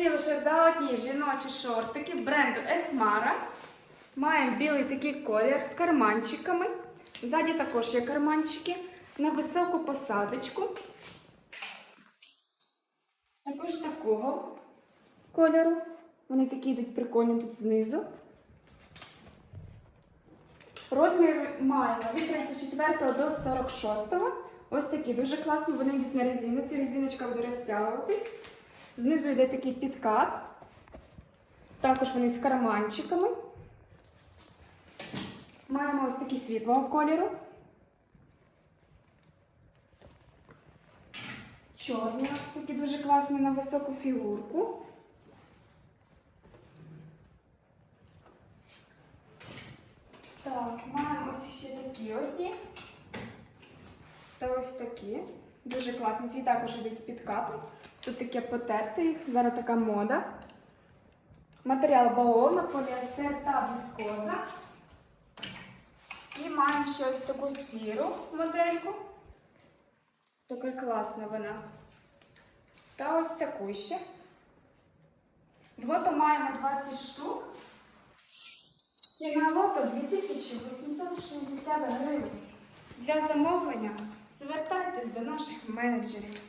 Україні лише за одні жіночі шортики бренду Esmara. Маємо білий такий колір з карманчиками. Ззаді також є карманчики на високу посадочку. Також такого кольору. Вони такі йдуть прикольні тут знизу. Розмір маємо від 34 до 46. Ось такі дуже класні. Вони йдуть на резинці. Резиночка буде розтягуватись. Знизу йде такий підкат. Також вони з карманчиками. Маємо ось такі світлого кольору. Чорні ось такі дуже класні на високу фігурку. Так, маємо ось ще такі одні. Та ось такі. Дуже класні. Ці також йдуть з підкатом. Тут таке потерти їх. Зараз така мода. Матеріал баовна, поліестер та віскоза. І маємо ще ось таку сіру модельку. Така класна вона. Та ось таку ще. В лото маємо 20 штук. Ціна лото 2860 гривень. Для замовлення звертайтесь до наших менеджерів.